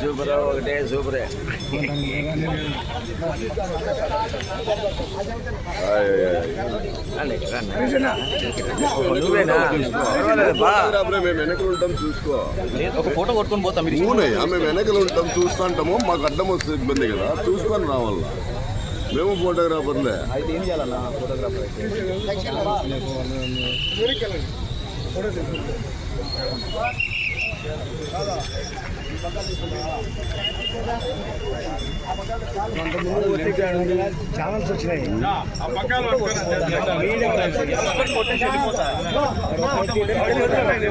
Super ఒకటే సూపరే రండి, నువ్వేనా మేము వెనకలు ఉంటాం చూసుకో ఒక ఫోటో కొట్టుకొని పోతాం మీరు ఊనయ్యా మేము వెనకలు ఉంటాం చూస్తుంటాము మాకు అడ్డం వస్తుంది ఇబ్బంది కదా చూసుకొని రావాల మేము ఫోటోగ్రాఫర్లే అయితే ఏం చేయాలన్నా ఫోటోగ్రాఫర్ ఛానల్స్ వచ్చినాయి.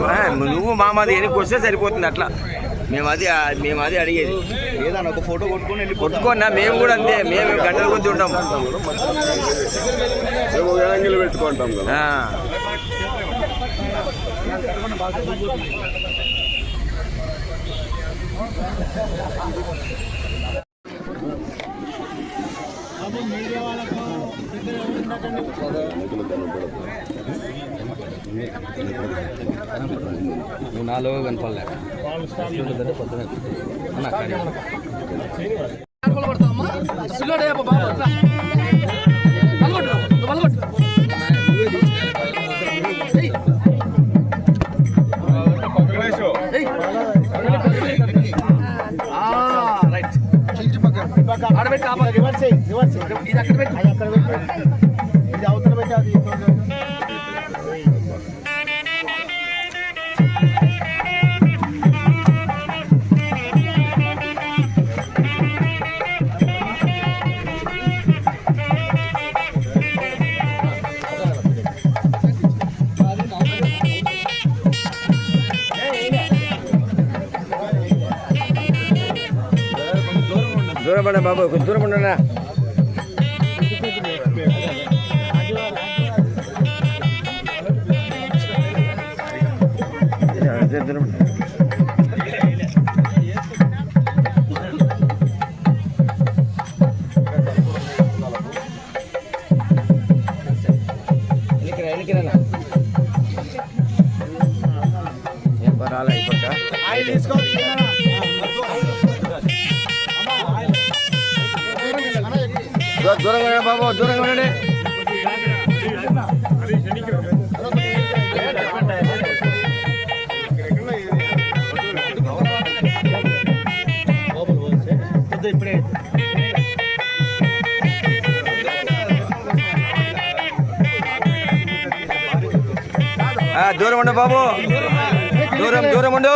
ఆ, నువ్వు మా మాది వెనక్కి వస్తే సరిపోతుంది అట్లా? మేము అది మేము అది అడిగేది. ఏదన్నా ఒక ఫోటో కొట్టుకొని వెళ్ళి కొట్టుకోన్నా మేము కూడా అంతే మేము గంటల గురించి ఉంటాం. మేము ఒక యాంగిల్ పెట్టుకుంటాం నువ్వు నాలో కనపడలే పొద్దున అన్న అక్కడే. దూరం పడ బాబు కొంచెం దూరం ఉండనా దూరంగా బాబు దూరంగా ఉండండి ఆ, దూరం ఉండు బాబు. దూరం దూరం ఉండు.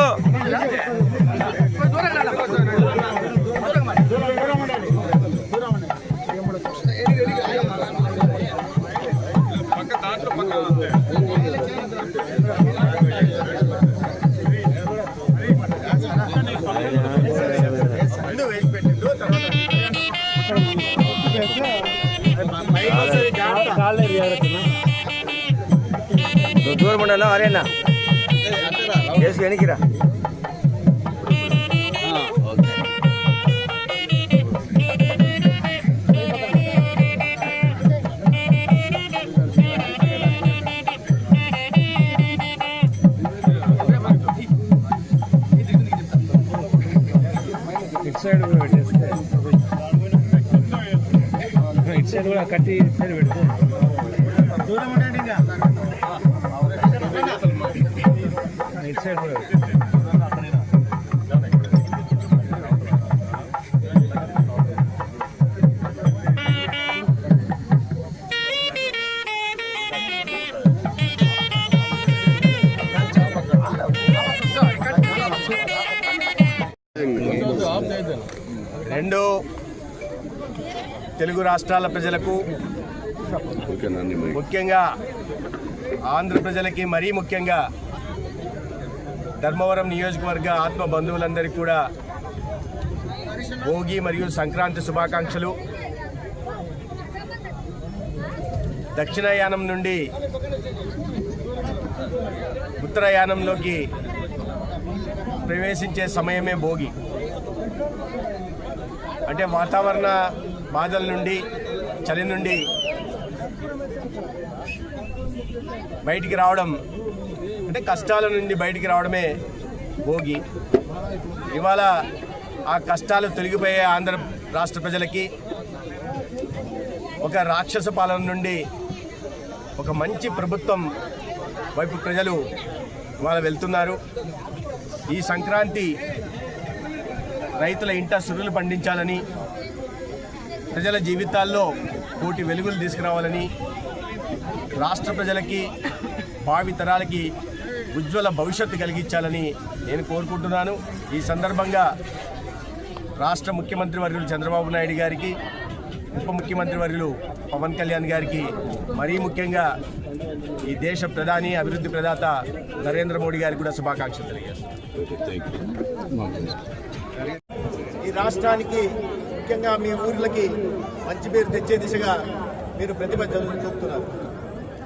నువ్వు దూరం ఉండను అరేనా వేసి సైడ్ కూడా కట్టి ఇటు సైడ్ ఇటు సైడ్ కూడా రెండు తెలుగు రాష్ట్రాల ప్రజలకు ముఖ్యంగా ఆంధ్ర ప్రజలకి మరీ ముఖ్యంగా ధర్మవరం నియోజకవర్గ ఆత్మ బంధువులందరికీ కూడా భోగి మరియు సంక్రాంతి శుభాకాంక్షలు. దక్షిణాయానం నుండి ఉత్తరాయానంలోకి ప్రవేశించే సమయమే భోగి. అంటే వాతావరణ బాధల నుండి చలి నుండి బయటికి రావడం అంటే కష్టాల నుండి బయటికి రావడమే భోగి. ఇవాళ ఆ కష్టాలు తొలగిపోయే ఆంధ్ర రాష్ట్ర ప్రజలకి ఒక రాక్షస పాలన నుండి ఒక మంచి ప్రభుత్వం వైపు ప్రజలు ఇవాళ వెళ్తున్నారు. ఈ సంక్రాంతి రైతుల ఇంట సురులు పండించాలని ప్రజల జీవితాల్లో కోటి వెలుగులు తీసుకురావాలని రాష్ట్ర ప్రజలకి భావి తరాలకి ఉజ్వల భవిష్యత్తు కలిగించాలని నేను కోరుకుంటున్నాను. ఈ సందర్భంగా రాష్ట్ర ముఖ్యమంత్రి వర్యులు చంద్రబాబు నాయుడు గారికి ఉప ముఖ్యమంత్రి వర్యులు పవన్ కళ్యాణ్ గారికి మరీ ముఖ్యంగా ఈ దేశ ప్రధాని అభివృద్ధి ప్రదాత నరేంద్ర మోడీ గారికి కూడా శుభాకాంక్షలు తెలియజేస్తాను ఈ రాష్ట్రానికి ముఖ్యంగా మీ ఊర్లకి మంచి పేరు తెచ్చే దిశగా మీరు ప్రతిభ చూపుతున్నారు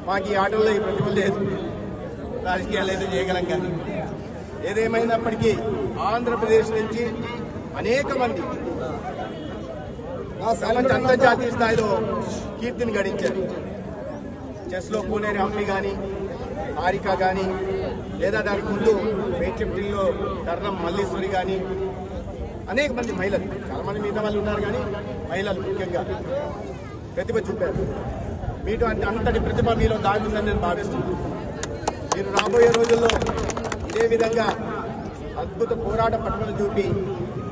మాకు ఈ ఆటల్లో ఈ ప్రతిభ లేదు. రాజకీయాలు ఏదో చేయగలం కానీ. ఏదేమైనప్పటికీ ఆంధ్రప్రదేశ్ నుంచి అనేక మంది అంతర్జాతీయ స్థాయిలో కీర్తిని గడించారు. చెస్లో కోనేరు హంపి కానీ హారిక కానీ లేదా దానికి ముందు మేడ్చప్టిల్లో కర్ణం మల్లీశ్వరి కానీ అనేక మంది మహిళలు చాలా మంది మిగతా వాళ్ళు ఉన్నారు కానీ మహిళలు ముఖ్యంగా ప్రతిభ చూపారు. మీటు అంటే అంతటి ప్రతిభ మీలో దాగుందని నేను భావిస్తున్నాను. మీరు రాబోయే రోజుల్లో ఇదే విధంగా అద్భుత పోరాట పట్టుదల చూపి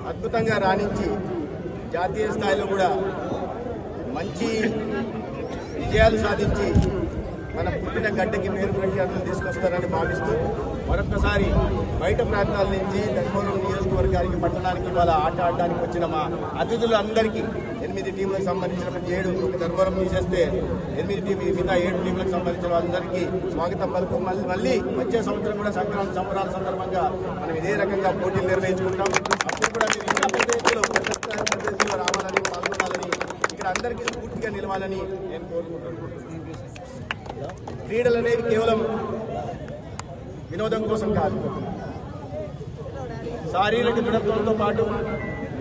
అద్భుతంగా రాణించి జాతీయ స్థాయిలో కూడా మంచి విజయాలు సాధించి మన పుట్టిన గడ్డకి పేరు ప్రఖ్యాతులు తీసుకొస్తారని భావిస్తూ మరొకసారి బయట ప్రాంతాల నుంచి ధర్మవరం నియోజకవర్గానికి పట్టణానికి ఇవాళ ఆట ఆడడానికి వచ్చిన మా అతిథులందరికీ ఎనిమిది టీంలకు సంబంధించిన ఏడు ధర్మవరం తీసేస్తే ఎనిమిది టీం మిగతా ఏడు టీంలకు సంబంధించిన వాళ్ళందరికీ స్వాగతం పలుకు. మళ్ళీ మళ్ళీ వచ్చే సంవత్సరం కూడా సంక్రాంతి సంబరాల సందర్భంగా మనం ఇదే రకంగా పోటీలు నిర్వహించుకుంటాం. అప్పుడు కూడా మీరు ఇంకా పెద్ద ఎత్తులో పెద్ద ఎత్తులో రావాలని పాల్గొనాలని ఇక్కడ అందరికీ స్ఫూర్తిగా నిలవాలని నేను కోరుకుంటున్నాను. క్రీడలు అనేవి కేవలం వినోదం కోసం కాదు. శారీరక దృఢత్వంతో పాటు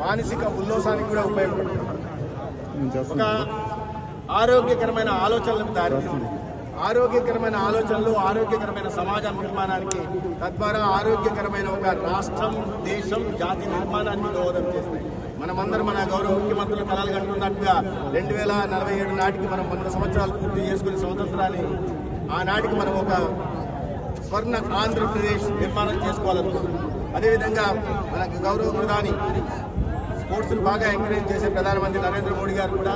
మానసిక ఉల్లాసానికి కూడా ఉపయోగపడుతుంది. ఒక ఆరోగ్యకరమైన ఆలోచనలకు దారితీస్తుంది. ఆరోగ్యకరమైన ఆలోచనలు ఆరోగ్యకరమైన సమాజ నిర్మాణానికి తద్వారా ఆరోగ్యకరమైన ఒక రాష్ట్రం దేశం జాతి నిర్మాణానికి దోహదం చేస్తాయి. మనమందరం మన గౌరవ ముఖ్యమంత్రులు కలలు కంటున్నట్టుగా రెండు వేల నలభై ఏడు నాటికి మనం వంద సంవత్సరాలు పూర్తి చేసుకుని స్వతంత్రాన్ని ఆనాటికి మనం ఒక స్వర్ణ ఆంధ్రప్రదేశ్ నిర్మాణం చేసుకోవాలనుకుంటున్నాం. అదేవిధంగా మన గౌరవ ప్రధాని స్పోర్ట్స్ను బాగా ఎంకరేజ్ చేసే ప్రధానమంత్రి నరేంద్ర మోడీ గారు కూడా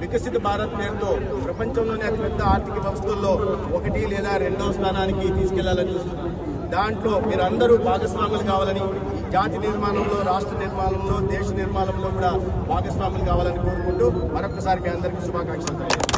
వికసిత భారత్ పేరుతో ప్రపంచంలోనే అతిపెద్ద ఆర్థిక వ్యవస్థల్లో ఒకటి లేదా రెండో స్థానానికి తీసుకెళ్ళాలని చూస్తున్నారు. దాంట్లో మీరందరూ భాగస్వాములు కావాలని జాతి నిర్మాణంలో రాష్ట్ర నిర్మాణంలో దేశ నిర్మాణంలో కూడా భాగస్వాములు కావాలని కోరుకుంటూ మరొకసారి మీ అందరికీ శుభాకాంక్షలు